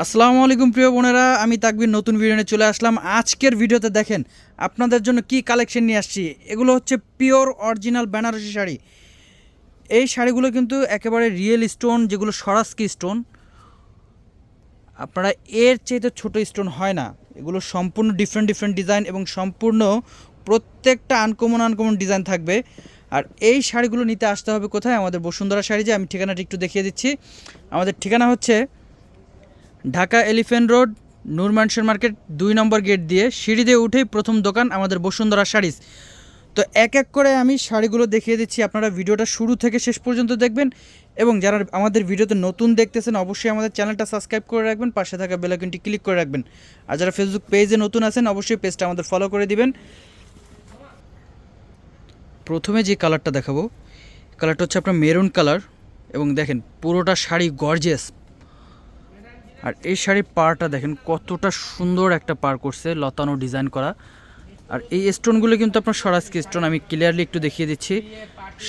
আসসালামু আলাইকুম প্রিয় বোনেরা, আমি তাকবির, নতুন ভিডিও নিয়ে চলে আসলাম। আজকের ভিডিওতে দেখেন, আপনাদের জন্য কি কালেকশন নিয়ে আসছি? এগুলো হচ্ছে পিওর অরিজিনাল বেনারসি শাড়ি। এই শাড়িগুলো কিন্তু একেবারে রিয়েল স্টোন, যেগুলো সরাসকি স্টোন। আপনারা এর চাইতে ছোট স্টোন হয় না। এগুলো সম্পূর্ণ ডিফারেন্ট ডিফারেন্ট ডিজাইন এবং সম্পূর্ণ প্রত্যেকটা আনকমন আনকমন ডিজাইন থাকবে। আর এই শাড়িগুলো নিতে আসতে হবে কোথায়? আমাদের বসুন্ধরা শাড়ি যে আমি ঠিকানাটা একটু দেখিয়ে দিচ্ছি। আমাদের ঠিকানা হচ্ছে Dhaka elephant road Noor market, দুই নম্বর গেট দিয়ে সিঁড়ি দিয়ে উঠেই প্রথম দোকান আমাদের বসুন্ধরা শাড়িজ তো এক এক করে আমি শাড়িগুলো দেখিয়ে দিচ্ছি, আপনারা ভিডিওটা শুরু থেকে শেষ পর্যন্ত দেখবেন এবং যারা আমাদের ভিডিওতে নতুন দেখতেছেন, অবশ্যই আমাদের চ্যানেলটা সাবস্ক্রাইব করে রাখবেন, পাশে থাকা বেলাইকনটি ক্লিক করে রাখবেন। আর যারা ফেসবুক পেজে নতুন আছেন, অবশ্যই পেজটা আমাদের ফলো করে দিবেন। প্রথমে যে কালারটা দেখাবো কালারটা হচ্ছে আপনার মেরুন কালার এবং দেখেন পুরোটা শাড়ি গর্জিয়াস আর এই শাড়ির পাড়টা দেখেন, কতটা সুন্দর একটা পার করছে, লতানো ডিজাইন করা। আর এই স্টোনগুলো কিন্তু আপনার সরাসকি স্টোন আমি ক্লিয়ারলি একটু দেখিয়ে দিচ্ছি।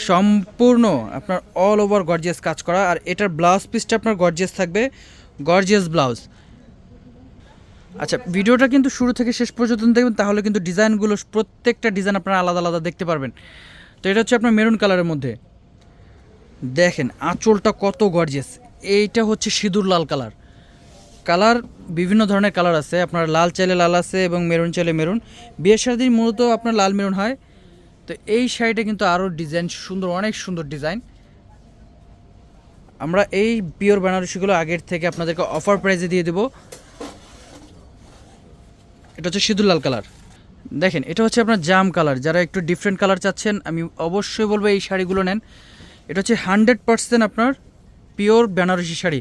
সম্পূর্ণ আপনার অল ওভার গর্জিয়াস কাজ করা, আর এটার ব্লাউজ পিসটা আপনার গর্জিয়াস থাকবে গর্জিয়াস ব্লাউজ আচ্ছা ভিডিওটা কিন্তু শুরু থেকে শেষ পর্যন্ত দেখবেন, তাহলে কিন্তু ডিজাইনগুলো প্রত্যেকটা ডিজাইন আপনারা আলাদা আলাদা দেখতে পারবেন। তো এটা হচ্ছে আপনার মেরুন কালারের মধ্যে। দেখেন, আঁচলটা কত গর্জিয়াস এইটা হচ্ছে সিঁদুর লাল কালার কালার, বিভিন্ন ধরনের কালার আছে। আপনার লাল চাইলে লাল আছে এবং মেরুন চাইলে মেরুন। বিয়ের শাড়ি মূলত আপনার লাল মেরুন হয়। তো এই শাড়িটা কিন্তু আরও ডিজাইন সুন্দর, অনেক সুন্দর ডিজাইন। আমরা এই পিওর বেনারসিগুলো আগের থেকে আপনাদেরকে অফার প্রাইজে দিয়ে দেবো। এটা হচ্ছে সিঁদুর লাল কালার। দেখেন, এটা হচ্ছে আপনার জাম কালার। যারা একটু ডিফারেন্ট কালার চাচ্ছেন, আমি অবশ্যই বলব এই শাড়িগুলো নেন। এটা হচ্ছে হান্ড্রেড পার্সেন্ট আপনার পিওর বেনারসি শাড়ি।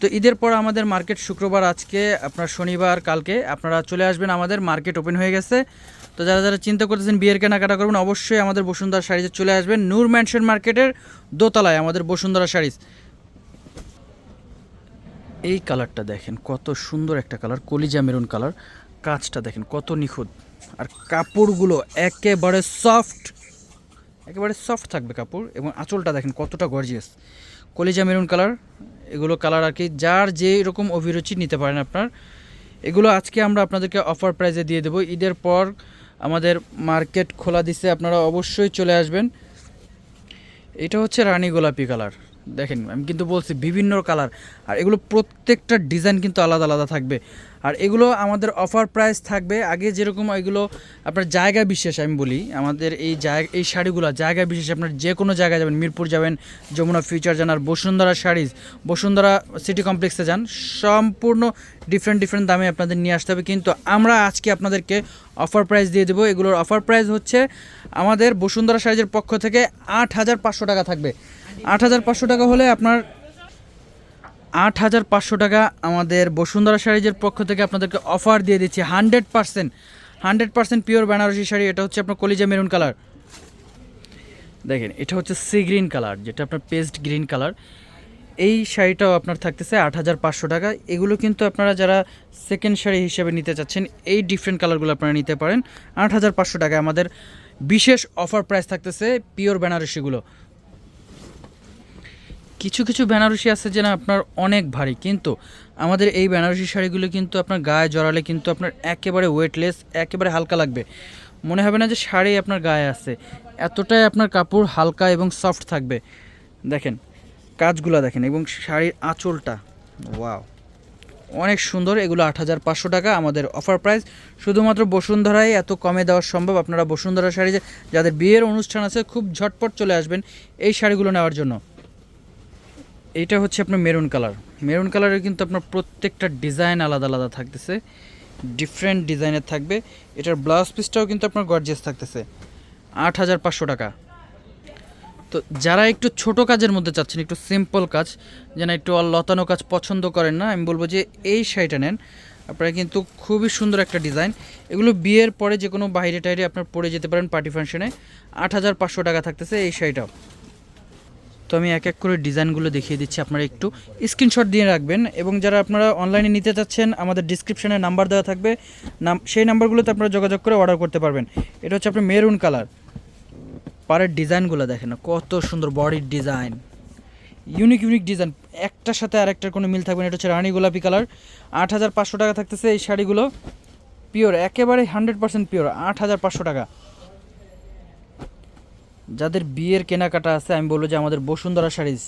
তো ঈদের পর আমাদের মার্কেট শুক্রবার আজকে, আপনার শনিবার, কালকে। আপনারা চলে আসবেন, আমাদের মার্কেট ওপেন হয়ে গেছে। তো যারা যারা চিন্তা করতেছেন বিয়ের কেনাকাটা করবেন, অবশ্যই আমাদের বসুন্ধরা শাড়িতে চলে আসবেন। নূর ম্যানশন মার্কেটের দোতলায় আমাদের বসুন্ধরা শাড়িজ এই কালারটা দেখেন, কত সুন্দর একটা কালার, কলিজা মেরুন কালার। কাজটা দেখেন, কত নিখুঁত। আর কাপড়গুলো একেবারে সফট একেবারে সফট থাকবে কাপড় এবং আঁচলটা দেখেন কতটা গর্জিয়াস কলিজা মেরুন কালার এগুলো কালার আর কি। যার যে রকম অভিরুচি নিতে পারেন আপনার, এগুলো আজকে আমরা আপনাদেরকে অফার প্রাইজে দিয়ে দেবো। ঈদের পর আমাদের মার্কেট খোলা দিছে, আপনারা অবশ্যই চলে আসবেন। এটা হচ্ছে রানী গোলাপি কালার দেখেন, আমি কিন্তু বলছি বিভিন্ন কালার আর এগুলো প্রত্যেকটা ডিজাইন কিন্তু আলাদা আলাদা থাকবে। আর এগুলো আমাদের অফার প্রাইস থাকবে। আগে যেরকম এগুলো আপনার জায়গা বিশেষ আমি বলি, আমাদের এই জায়গা এই শাড়িগুলো জায়গা বিশেষ আপনার যে কোনো জায়গায় যাবেন, মিরপুর যাবেন, যমুনা ফিউচার যান আর বসুন্ধরা শাড়িজ, বসুন্ধরা সিটি কমপ্লেক্সে যান, সম্পূর্ণ ডিফারেন্ট ডিফারেন্ট দামে আপনাদের নিয়ে আসতে হবে। কিন্তু আমরা আজকে আপনাদেরকে অফার প্রাইস দিয়ে দেবো। এগুলোর অফার প্রাইস হচ্ছে আমাদের বসুন্ধরা শাড়িজের পক্ষ থেকে আট হাজার পাঁচশো টাকা থাকবে। আট হাজার পাঁচশো টাকা হলে আপনার আট হাজার পাঁচশো টাকা আমাদের বসুন্ধরা শাড়িজের পক্ষ থেকে আপনাদেরকে অফার দিয়ে দিচ্ছি। Hundred percent hundred percent pure Benarasi sari. এটা হচ্ছে আপনার কলিজা মেরুন কালার দেখেন, এটা হচ্ছে সি গ্রিন কালার যেটা আপনার পেস্ট গ্রিন কালার এই শাড়িটাও আপনার থাকতেছে আট হাজার পাঁচশো টাকা। এগুলো কিন্তু আপনারা যারা সেকেন্ড শাড়ি হিসেবে নিতে চাচ্ছেন, এই ডিফারেন্ট কালারগুলো আপনারা নিতে পারেন। আট হাজার পাঁচশো টাকা আমাদের বিশেষ অফার প্রাইস থাকতেছে পিওর বেনারসিগুলো। কিছু কিছু বেনারসি আছে যে না আপনার অনেক ভারী, কিন্তু আমাদের এই বেনারসি শাড়িগুলো কিন্তু আপনার গায়ে জড়ালে কিন্তু আপনার একেবারে ওয়েটলেস একেবারে হালকা লাগবে। মনে হবে না যে শাড়ি আপনার গায়ে আছে। এতটাই আপনার কাপড় হালকা এবং সফট থাকবে। দেখেন, কাজগুলো দেখেন, এবং শাড়ির আঁচলটা ওয়াও অনেক সুন্দর, এগুলো আট হাজার পাঁচশো টাকা আমাদের অফার প্রাইস শুধুমাত্র বসুন্ধরায় এত কমে দেওয়া সম্ভব। আপনারা বসুন্ধরা শাড়ি যাদের বিয়ের অনুষ্ঠান আছে, খুব ঝটপট চলে আসবেন এই শাড়িগুলো নেওয়ার জন্য। এইটা হচ্ছে আপনার মেরুন কালার। মেরুন কালারের কিন্তু আপনার প্রত্যেকটা ডিজাইন আলাদা আলাদা থাকতেছে। ডিফারেন্ট ডিজাইনের থাকবে। এটার ব্লাউজ পিসটাও কিন্তু আপনার গর্জিয়াস থাকতেছে। আট হাজার পাঁচশো টাকা। তো যারা একটু ছোট কাজের মধ্যে চাচ্ছেন, একটু সিম্পল কাজ, যেন একটু লতানো কাজ পছন্দ করেন না, আমি বলব যে এই শাড়িটা নেন। আপনারা কিন্তু খুবই সুন্দর একটা ডিজাইন। এগুলো বিয়ের পরে যে কোনো বাইরে টাইরে আপনার পরে যেতে পারেন পার্টি ফাংশনে। আট হাজার পাঁচশো টাকা থাকতেছে এই শাড়িটাও। তো আমি এক এক করে ডিজাইনগুলো দেখিয়ে দিচ্ছি আপনারা একটু। স্ক্রিনশট দিয়ে রাখবেন এবং যারা আপনারা অনলাইনে নিতে চাচ্ছেন, আমাদের ডিসক্রিপশনে নাম্বার দেওয়া থাকবে। নাম, সেই নাম্বারগুলোতে আপনারা যোগাযোগ করে অর্ডার করতে পারবেন। এটা হচ্ছে আপনার মেরুন কালার পাড়ের ডিজাইনগুলো দেখেন, কত সুন্দর বডির ডিজাইন ইউনিক ইউনিক ডিজাইন একটার সাথে আরেকটার কোনো মিল থাকবে না, এটা হচ্ছে রানী গোলাপি কালার আট হাজার পাঁচশো টাকা থাকতেছে এই শাড়িগুলো। পিওর একেবারে হান্ড্রেড পার্সেন্ট পিওর আট হাজার পাঁচশো টাকা। যাদের বিয়ের কেনাকাটা আছে, আমি বলব যে আমাদের বসুন্ধরা শাড়িজ,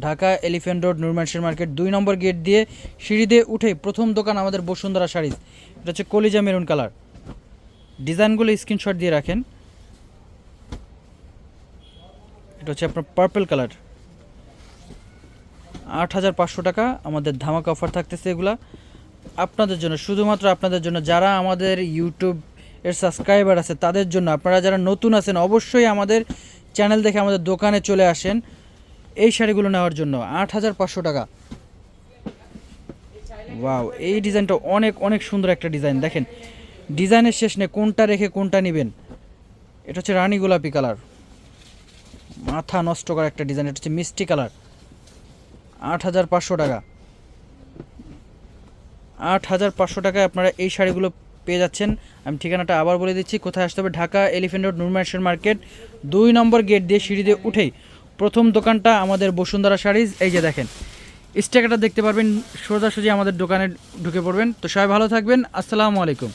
ঢাকা এলিফ্যান্ট রোড নুরমানশির মার্কেট, দুই নম্বর গেট দিয়ে সিঁড়ি দিয়ে উঠে প্রথম দোকান আমাদের বসুন্ধরা শাড়িজ। এটা হচ্ছে কলিজা মেরুন কালার। ডিজাইনগুলো স্ক্রিনশট দিয়ে রাখেন। এটা হচ্ছে আপনার পার্পল কালার। আট হাজার পাঁচশো টাকা আমাদের ধামাকা অফার থাকতেছে এগুলা। আপনাদের জন্য, শুধুমাত্র আপনাদের জন্য, যারা আমাদের ইউটিউব এর সাবস্ক্রাইবার আছে, তাদের জন্য। আপনারা যারা নতুন আছেন, অবশ্যই আমাদের চ্যানেল দেখে আমাদের দোকানে চলে আসেন এই শাড়িগুলো নেওয়ার জন্য। আট হাজার পাঁচশো টাকা। ওয়াও এই ডিজাইনটা অনেক অনেক সুন্দর একটা ডিজাইন দেখেন ডিজাইনের শেষ নেই, কোনটা রেখে কোনটা নেবেন। এটা হচ্ছে রানী গোলাপি কালার। মাথা নষ্ট করা একটা ডিজাইন এটা হচ্ছে মিষ্টি কালার। আট হাজার পাঁচশো টাকা। আট হাজার পাঁচশো টাকায় আপনারা এই শাড়িগুলো পেয়ে যাচ্ছেন। আমি ঠিকানাটা আবার বলে দিচ্ছি, কোথায় আসতে হবে? ঢাকা এলিফেন্ট রোড নুরমানেশ্বর মার্কেট, দুই নম্বর গেট দিয়ে সিঁড়ি দিয়ে উঠেই প্রথম দোকানটা আমাদের বসুন্ধরা শাড়িজ এই যে দেখেন। স্টেকাটা দেখতে পারবেন সোজাসুজি আমাদের দোকানে ঢুকে পড়বেন। তো সবাই ভালো থাকবেন, আসসালামু আলাইকুম।